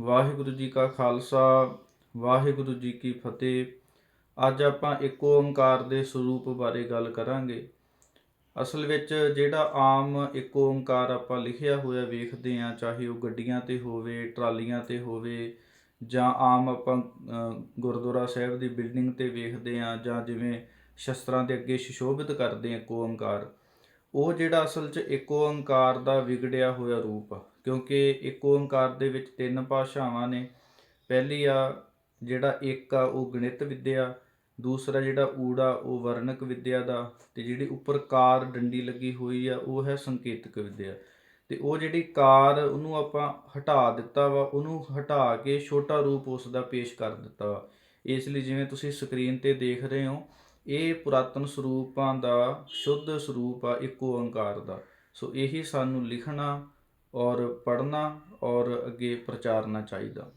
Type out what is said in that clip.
ਵਾਹਿਗੁਰੂ ਜੀ ਕਾ ਖਾਲਸਾ, ਵਾਹਿਗੁਰੂ ਜੀ ਕੀ ਫਤਿਹ। ਅੱਜ ਆਪਾਂ ਇੱਕ ਓੰਕਾਰ ਦੇ ਸਰੂਪ ਬਾਰੇ ਗੱਲ ਕਰਾਂਗੇ। ਅਸਲ ਵਿੱਚ ਜਿਹੜਾ ਆਮ ਇੱਕ ਓੰਕਾਰ ਆਪਾਂ ਲਿਖਿਆ ਹੋਇਆ ਵੇਖਦੇ ਆ ਚਾਹੇ ਉਹ ਗੱਡੀਆਂ ਤੇ ਹੋਵੇ, ਟਰਾਲੀਆਂ ਤੇ ਹੋਵੇ, ਜਾਂ ਆਮ ਆਪਾਂ ਗੁਰਦੁਆਰਾ ਸਾਹਿਬ ਦੀ ਬਿਲਡਿੰਗ ਤੇ ਵੇਖਦੇ ਆ ਜਾਂ ਜਿਵੇਂ ਸ਼ਸਤਰਾਂ ਦੇ ਅੱਗੇ ਸੁਸ਼ੋਭਿਤ ਕਰਦੇ ਆ ਇੱਕ ਓੰਕਾਰ ਉਹ ਜਿਹੜਾ ਅਸਲ 'ਚ ਇੱਕ ਓੰਕਾਰ ਦਾ ਵਿਗੜਿਆ ਹੋਇਆ ਰੂਪ ਆ, ਕਿਉਂਕਿ ਇੱਕ ਓੰਕਾਰ ਦੇ ਵਿੱਚ ਤਿੰਨ ਭਾਸ਼ਾਵਾਂ ਨੇ। ਪਹਿਲੀ ਆ, ਜਿਹੜਾ ਇੱਕ ਆ, ਉਹ ਗਣਿਤ ਵਿੱਦਿਆ। ਦੂਸਰਾ ਜਿਹੜਾ ਊੜਾ ਉਹ ਵਰਣਕ ਵਿੱਦਿਆ ਦਾ। ਤੇ ਜਿਹੜੀ ਉੱਪਰ ਕਾਰ ਡੰਡੀ ਲੱਗੀ ਹੋਈ ਆ, ਉਹ ਹੈ ਸੰਕੇਤਕ ਵਿੱਦਿਆ। ਤੇ ਉਹ ਜਿਹੜੀ ਕਾਰ, ਉਹਨੂੰ ਆਪਾਂ ਹਟਾ ਦਿੱਤਾ ਵਾ, ਉਹਨੂੰ ਹਟਾ ਕੇ ਛੋਟਾ ਰੂਪ ਉਸ ਦਾ ਪੇਸ਼ ਕਰ ਦਿੱਤਾ ਵਾ। ਇਸ ਲਈ ਜਿਵੇਂ ਤੁਸੀਂ ਸਕਰੀਨ ਤੇ ਦੇਖ ਰਹੇ ਹੋ ਇਹ ਪੁਰਾਤਨ ਸਰੂਪਾਂ ਦਾ, ਸ਼ੁੱਧ ਸਰੂਪ ਆ, ਇੱਕ ਓੰਕਾਰ ਦਾ। ਸੋ ਇਹੀ ਸਾਨੂੰ ਲਿਖਣਾ ਔਰ ਪੜ੍ਹਨਾ ਔਰ ਅੱਗੇ ਪ੍ਰਚਾਰਨਾ ਚਾਹੀਦਾ।